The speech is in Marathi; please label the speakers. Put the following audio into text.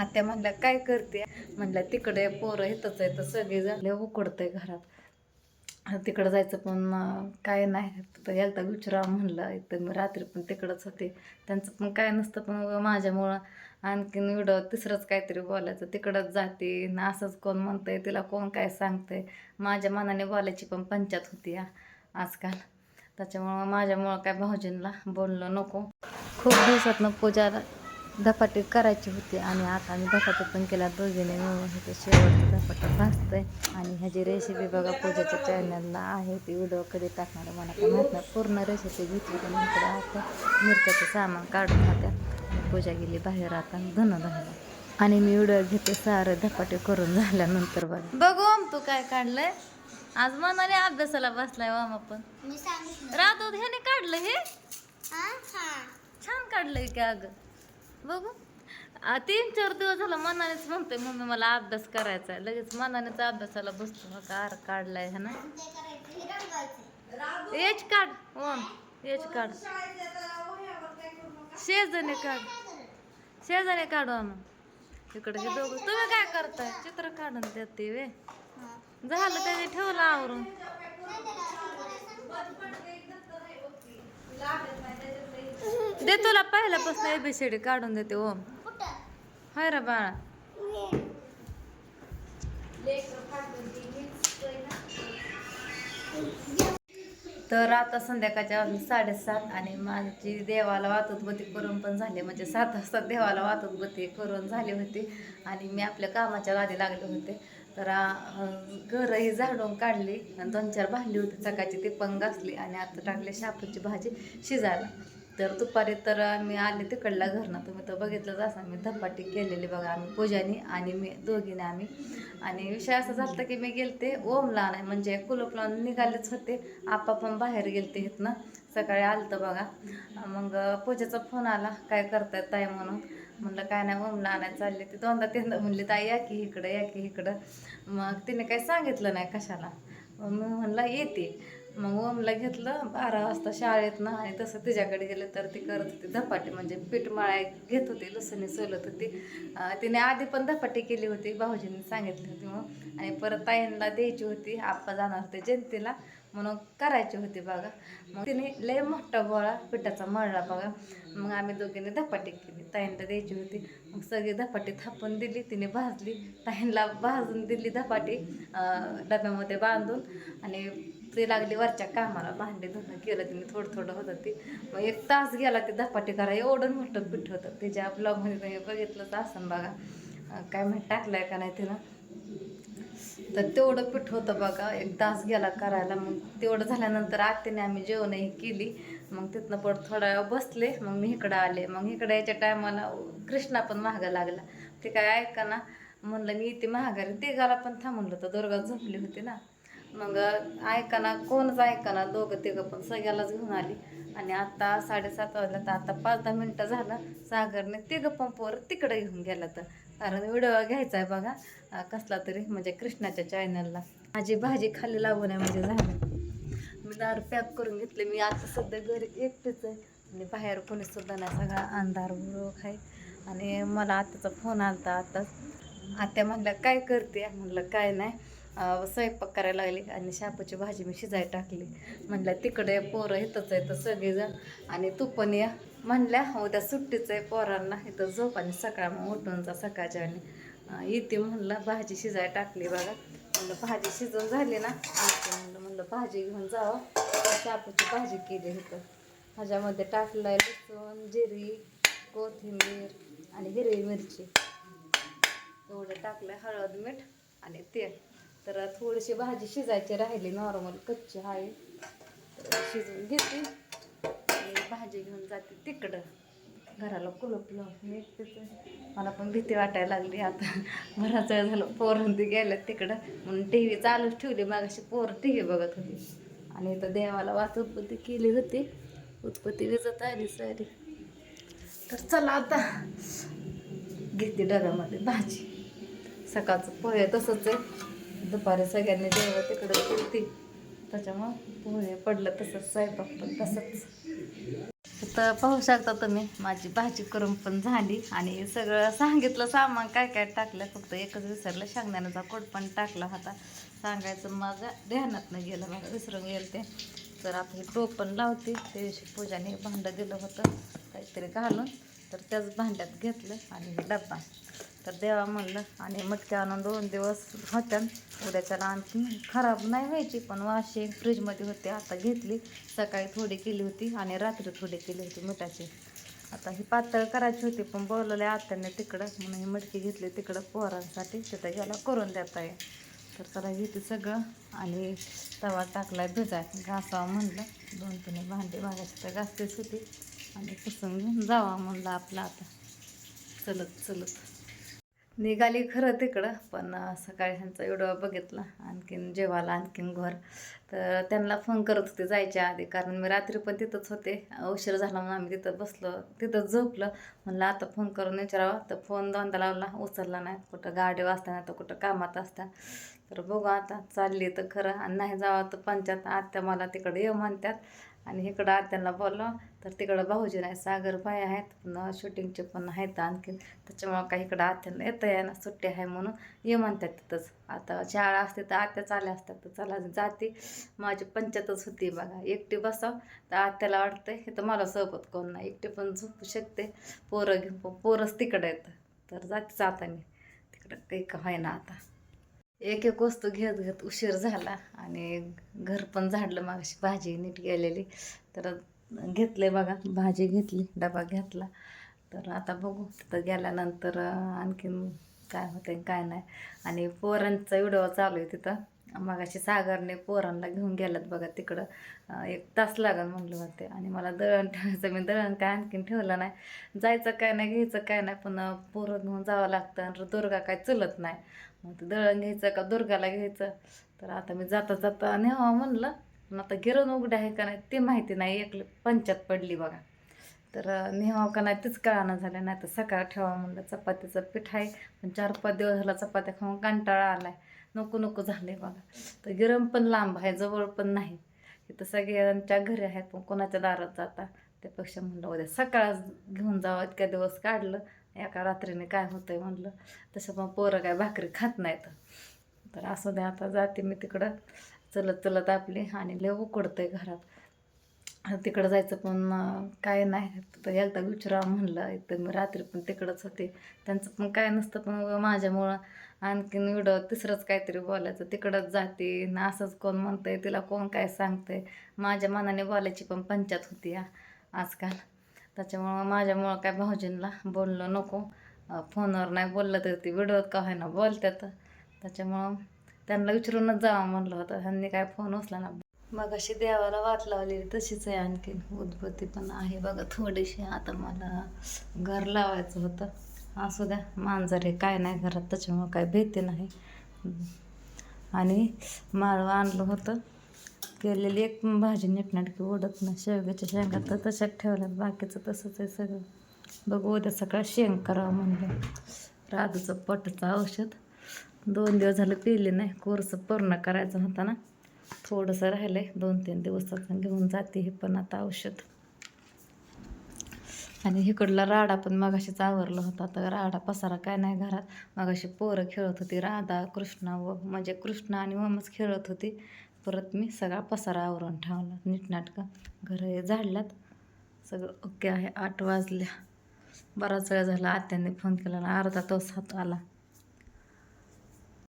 Speaker 1: आत्या म्हणल्या काय करते? म्हणल्या तिकडे पोरं येतच आहे तर सगळे झाले उकडतंय घरात. तिकडं जायचं पण काय नाही. तर एकदा विचारा म्हणलं तर मी रात्री पण तिकडंच होते. त्यांचं पण काय नसतं पण माझ्यामुळं आणखीन एवढं तिसरंच काहीतरी बोलायचं. तिकडंच जाते ना असंच कोण म्हणतंय तिला कोण काय सांगतंय. माझ्या मनाने बोलायची पण पंचायत होती आजकाल. त्याच्यामुळं माझ्यामुळं काय भाऊजींना बोललं नको. खूप दिवसातनं पूजा धपाटे करायची होती आणि आता आम्ही धपाटे पण केला दोघीने मिळून हे शेवटचं धपाटे भाजतंय. आणि ह्याची रेसिपी बघा पूजाच्या चॅनलला आहे ती व्हिडिओ कधी टाकणार आहे मला काय माहीत नाही. पूर्ण रेसिपी घेतली तर नंतर आता मिरच्याचं सामान काढून होत्या आणि पूजा गेली बाहेर आता धन धरला आणि मी व्हिडिओ घेते सारं धपाटे करून झाल्यानंतर बघा. बघू ओम तू काय काढलंय? आज मनाने अभ्यासाला बसलाय वाम आपण रातो ह्याने काढलं हे?
Speaker 2: हा हा
Speaker 1: छान काढलंय की अगं. बघू. तीन चार दिवस झाला मनानेच म्हणतोय मम्मी मला अभ्यास करायचा आहे लगेच मनानेच अभ्यासाला बसतो. हा कार काढलाय है ना. एच काढ ओम एच काढ शेजाने काढ. शेजाने काढू आम्ही. इकडे हे दोघं. तुम्ही काय करताय? चित्र काढून देते वे. झालं त्याने ठेवलं आवरून. दे तुला पहिल्यापासून एबीसीडी काढून देते ओम हाय रा बाळा. तर आता संध्याकाळच्या साडेसात आणि माझी देवाला वाहतूक बती करून पण झाले. म्हणजे सात वाजता देवाला वाहतूक बती करून झाली होती. आणि मी आपल्या कामाच्या आधी लागले होते. तर घरही झाडून काढली. आणि दोन चार भांडी होती. सकाळची ती पण घासली आणि आता टाकली शापूची भाजी शिजायला. तर दुपारी तर मी आले तिकडल्या घरनं. तुम्ही तर बघितलंच असं मी धपाटी केलेली बघा आम्ही पूजानी आणि मी दोघीने आम्ही. आणि विषय असा झाला की मी गेलते ओमला नाही म्हणजे कुलूप लावून निघालेच होते. आपा पण बाहेर गेलते इथनं. सकाळी आलतं बघा. मग पूजेचा फोन आला काय करतायत ताई? म्हणून. म्हणलं काय नाही ओमला आणायला चालले ती दोनदा तीनदा म्हणली ताई या की इकडं या की इकडं. मग तिने काही सांगितलं नाही कशाला. मग मी म्हणलं येते. मग ओमला घेतलं बारा वाजता शाळेत ना आणि तसं तिच्याकडे गेलं तर ती करत होती धपाटी. म्हणजे पीठ घेत होती लसणी सोलत होती. तिने आधी पण धपाटी केली होती भाऊजींनी सांगितली होती मग. आणि परत ताईंना द्यायची होती आप्पा जाणार होते जयंतीला. म्हणून करायची होती बघा. मग तिने लय मोठा गोळा पिठाचा मळला बघा. मग आम्ही दोघींनी धपाटी केली. ताईंना द्यायची होती. मग सगळी धपाटी थापून दिली तिने भाजली. ताईंना भाजून दिली धपाटी डब्यामध्ये बांधून. आणि ते लागली वरच्या कामाला भांडे धुणं केलं तिने थोडं थोडं होतं ते. मग एक तास गेला ते धपाटी करा एवढं मोठं पीठ होतं. त्याच्या ब्लॉगमध्ये तुम्ही बघितलंच असं बघा. काय काय टाकलं टाकलंय का नाही तिनं? तर तेवढं पीठ होतं बघा. एक तास गेला करायला मग तेवढं झाल्यानंतर आत्याने आम्ही जेवणही केली. मग तिथनं पण थोडा वेळ बसले मग मी इकडं आले. मग इकडं याच्या टायमाला कृष्णा पण महागा लागला. ते काय ऐका ना म्हणलं मी इथे महागारी ते गाला पण थांबून होतं. दुर्गा झोपली होती ना. मग ऐका ना कोणच ऐका ना दोघं तिघं पण सगळ्यालाच घेऊन आली. आणि आता साडेसात वाजला तर आता पाच दहा मिनटं झालं सागरने तिघं पंपवर तिकडं तिकडे घेऊन गेला तर कारण व्हिडिओ घ्यायचा आहे बघा कसला तरी म्हणजे कृष्णाच्या चॅनलला माझी भाजी खाली लागू नये म्हणजे झालं. मी दारू पॅक करून घेतले मी आता सध्या घरी एकटेच आहे. आणि बाहेर कोणी सुद्धा नाही सगळा अंधार बुरोख आहे. आणि मला आत्ताचा फोन आलता आता आत्या म्हणल्या काय करते म्हणलं काय नाही. स्वयंपाक करायला लागली आणि शापूची भाजी मी शिजाय टाकली. म्हणलं तिकडे पोरं इथंच आहे तर सगळेजण आणि तू पण या. म्हणल्या हो, उद्या सुट्टीचं आहे पोरांना. इथं झोप आणि सकाळ मग उठून जा सकाळच्या आणि इथे येते म्हणलं भाजी शिजाय टाकली बघा. म्हणलं भाजी शिजून झाली ना? म्हणलं म्हणलं भाजी घेऊन जावं. शापूची भाजी केली इथं. ह्याच्यामध्ये आहे लसूण जिरी कोथिंबीर आणि हिरवी मिरची. एवढं टाकलं हळद मीठ आणि तेल. तर थोडीशी भाजी शिजायची राहिली नॉर्मल कच्ची आहे शिजून शिजवून घेते. भाजी घेऊन जाते तिकडं. घराला कुलपलं. लावून एकटीच मला पण भीती वाटायला लागली आता. बराच वेळ झालं पोरं ती गेल्यात तिकडं. म्हणून टी व्ही चालूच ठेवली मागाशी पोरं टी व्ही बघत होती. आणि इथं देवाला वाच उत्पत्ती केली होती. उत्पत्ती विजत आली सारी. तर चला आता घेते डब्यामध्ये भाजी. सकाळचं पोहे तसंच आहे. दुपारी सगळ्यांनी जेव्हा तिकडं होती. त्याच्यामुळं पोहे पडलं तसंच स्वयंपाक पण तसंच. तर पाहू शकता तुम्ही माझी भाजी करून पण झाली. आणि सगळं सांगितलं सामान काय काय टाकलं फक्त एकच विसरलं. शेंगदाण्याचा कोट पण टाकला होता. सांगायचं माझ्या ध्यानात नाही गेलं बघा विसरून गेलं ते. तर आपली टोप पण लावते. त्या दिवशी पूजाने भांडं दिलं होतं काहीतरी घालून. तर त्याच भांड्यात घेतलं आणि डब्बा. तर देवा म्हणलं आणि मटके आणून दोन दिवस होत्या. उद्याच्याला आणखी खराब नाही व्हायची पण वाशी फ्रीजमध्ये होते आता घेतली. सकाळी थोडी केली होती आणि रात्री थोडी केली होती मिठाची आता ही पातळ करायची होती पण बोलवले आत्याने तिकडं. म्हणून ही मटकी घेतली तिकडं पोहरांसाठी तिथं याला करून देता येईल तर त्याला घेते सगळं. आणि तवा टाकलाय भिजाय. घासावा म्हणलं. दोन तीन भांडी भागायची तर घासतेच होती. आणि पुसून घेऊन जावा म्हणलं आपलं आता. चलत चलत. निघाली खरं तिकडं पण सकाळी ह्यांचा व्हिडिओ बघितला आणखीन जेवायला आणखीन घर. तर त्यांना फोन करत होते जायच्या आधी कारण मी रात्री पण तिथंच होते. उशीर झाला म्हणून आम्ही तिथं बसलो तिथं झोपलं. म्हणलं आता फोन करून विचारावा. तर फोन दोनदा लावला उचलला नाही. कुठं गाडी वाजता नाही तर कुठं कामात असता. तर बघू आता चालली तर खरं. आणि नाही जावं तर पंचायत आत्या मला तिकडे ये म्हणतात. आणि इकडं आत्यांना बोललो तर तिकडं भाऊजी नाही सागर बाई आहेत पुन्हा शूटिंगचे पण आहेत आणखीन. त्याच्यामुळं काही इकडं आत्यांना येतं आहे ना सुट्टी आहे म्हणून. ये म्हणतात तिथंच. आता शाळा असते तर आत्या चाल्या असतात तर चला जाते. माझी पंचायतच होती बघा एकटी बसाव. तर आत्याला वाटतंय हे तर मला सोबत कोण नाही. एकटी पण झोपू शकते. पोरं घेऊन पोरंच तिकडं येतं. तर जातेच आता मी तिकडं काही का होईना आता. एक एक वस्तू घेत घेत उशीर झाला आणि घर पण झाडलं मागाशी भाजी नीट गेलेली. तर घेतले बघा भाजी घेतली डबा घेतला. तर आता बघू तिथं गेल्यानंतर आणखीन काय होते काय नाही. आणि पोरांचा व्हिडिओ चालू आहे तिथं. मगाशी सागरने पोरांना घेऊन गेलात बघा तिकडं. एक तास लागल म्हणलं होते. आणि मला दळण ठेवायचं मी दळण काय आणखीन ठेवलं नाही. जायचं काय नाही घ्यायचं काय नाही पण पोरं घेऊन जावं लागतं आणि दुर्गा काय चलत नाही. मग ते दळण घ्यायचं का दुर्गाला घ्यायचं? तर आता मी जाता जाता नेवा म्हणलं पण आता गिरण उघडे आहे का नाही ते माहिती नाही एकलं पंचात पडली बघा. तर नेवा का नाही तेच कळाना झालं नाही तर सकाळ ठेवा म्हणलं चपातीचं पीठ आहे पण चार पाच दिवस झाला चपात्या खाऊन कंटाळा आला आहे नको नको झाले बघा. तर गिरम पण लांब आहे जवळ पण नाही. इथं सगळ्यांच्या घरी आहेत पण कोणाच्या दारात जाता? त्यापेक्षा म्हणलं उद्या सकाळ घेऊन जावं इतक्या दिवस काढलं एका रात्रीने काय होतंय म्हणलं तसं पण पोरं काय भाकरी खात नाहीत. तर असं द्या आता जाते मी तिकडं. चलत चलत आपली आणि लय उकडतंय घरात. तिकडं जायचं पण काय नाही. तर एकदा विचारावं म्हणलं एक तर मी रात्री पण तिकडंच होते. त्यांचं पण काय नसतं पण माझ्यामुळं आणखीन एवढं तिसरंच काहीतरी बोलायचं. तिकडंच जाते ना असंच कोण म्हणतंय तिला कोण काय सांगतंय. माझ्या मनाने बोलायची पण पंचायत होती आजकाल. त्याच्यामुळं माझ्यामुळं काय भाऊजींना बोललं नको. फोनवर नाही बोललं तर ती व्हिडिओत का होईना बोलतात त्याच्यामुळं त्यांना विचारूनच जावं म्हणलं होतं. ह्यांनी काय फोन उचला ना. मग अशी देवाला वाट लावलेली तशीच आहे आणखीन. उद्भूती पण आहे बघा थोडीशी. आता मला घर लावायचं होतं. असू द्या मांजर हे काय नाही घरात. त्याच्यामुळं काय भीती नाही. आणि माळवं आणलं होतं. केलेली एक भाजी नीटनाटकी ओढत नाही. शेवग्याच्या शेंगा तर तशाच ठेवल्यात. बाकीचं तसंच आहे सगळं. बघू उद्या सकाळ शेंग करावं म्हणलं. राधूचं पटचं औषध. दोन दिवस झालं पिले नाही. कोर्स पूर्ण करायचा होता ना. थोडंसं राहिलं आहे दोन तीन दिवसात घेऊन जाते हे पण आता औषध. आणि इकडला राडा पण मगाशीच आवरला होता. तर राडा पसारा काय नाही घरात. मगाशी पोरं खेळत होती. राधा कृष्णा व म्हणजे कृष्णा आणि ममच खेळत होती. परत मी सगळा पसारा आवरून ठेवला. नीटनाटकं घर झाडल्यात. सगळं ओके आहे. आठ वाजल्या. बराच वेळ झाला. आत्याने फोन केला अर्धा तास हात आला.